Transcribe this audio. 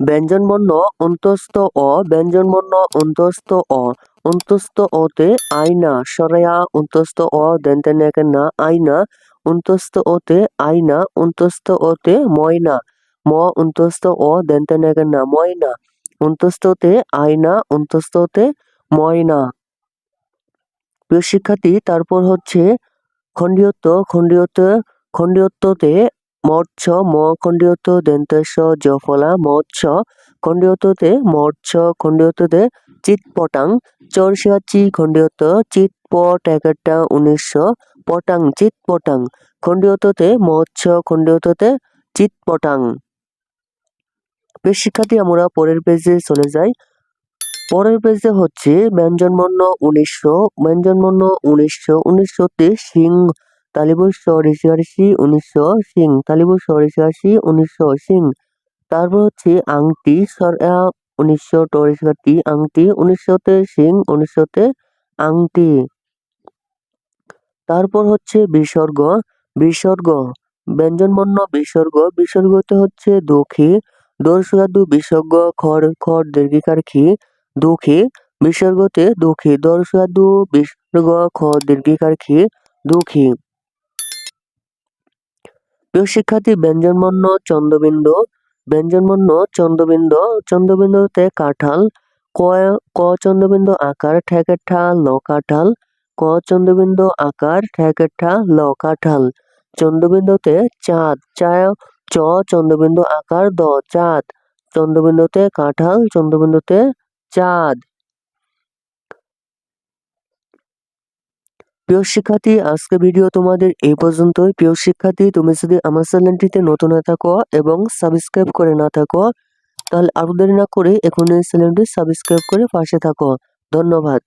ব্যঞ্জনবর্ণ অন্তস্থ অ, ব্যঞ্জনবর্ণ অন্তস্থ অ। অন্তস্থ অতে আয়না সরায়া অন্তস্থ অ দেনতেন না আয়না অন্তস্থ অতে আয়না অন্তস্থ অতে ময়না। ম, অন্তস্থ অ দেনতেন না, ময়না। অন্তস্থতে আয়না অন্তস্থতে ময়না। প্রিয় শিক্ষার্থী, তারপর হচ্ছে খণ্ডিয়ত্ব। খণ্ডিয়ত খণ্ডিয়ত্বতে মৎস্য ম খণ্ডিয়ত জফলা, মৎস্য খণ্ডিয়ততে মৎস্য খণ্ডিয়ততে চিৎপটাং চরসাচি খণ্ডিয়ত চিৎপট একটা উনিশশো পটাং, চিৎপটাং খণ্ডিয়ততে মৎস্য খণ্ডিয়ততে চিৎপটাং। বেশ শিক্ষার্থী আমরা পরের পেজে চলে যাই। পরের পেজে হচ্ছে ব্যঞ্জনবর্ণ উনিশশো ব্যঞ্জনবর্ণ উনিশশো উনিশশোতে সিং তালিবস্য ঋষি উনিশশো সিং তালিবস্য ঋষি উনিশশো সিং। তারপর হচ্ছে আংটি উনিশশো টি, আংটি উনিশশোতে সিং, উনিশশোতে আংটি। তারপর হচ্ছে বিসর্গ বিসর্গ, ব্যঞ্জনবর্ণ বিসর্গ, বিসর্গতে হচ্ছে দোখী দর্শাদু বিসর্গ, খড় খড় দীর্ঘিকার খি দুঃখী, বিসর্গতে দুঃখী দর্শাদু বিসর্গ খ দীর্ঘিকার খি দুঃখী। প্রিয় শিক্ষার্থী ব্যঞ্জনবর্ণ চন্দ্রবিন্দু ব্যঞ্জনবর্ণ চন্দ্রবিন্দু, চন্দ্রবিন্দুতে কাঁঠাল, ক ক চন্দ্রবিন্দু আকার ঠেকের ঠা ল কাঁঠাল, ক চন্দ্রবিন্দু আকার ঠেকের ঠা ল কাঁঠাল, চন্দ্রবিন্দুতে চাঁদ চা চ চন্দ্রবিন্দু আকার, দ চাঁদ, চন্দ্রবিন্দুতে কাঁঠাল, চন্দ্রবিন্দুতে চাঁদ। প্রিয় শিক্ষার্থী আজকে ভিডিও তোমাদের এই পর্যন্তই। প্রিয় শিক্ষার্থী, তুমি যদি আমার চ্যানেলটিতে নতুন না থাকো এবং সাবস্ক্রাইব করে না থাকো, তাহলে আরও দেরি না করে এখন এই চ্যানেলটি সাবস্ক্রাইব করে পাশে থাকো। ধন্যবাদ।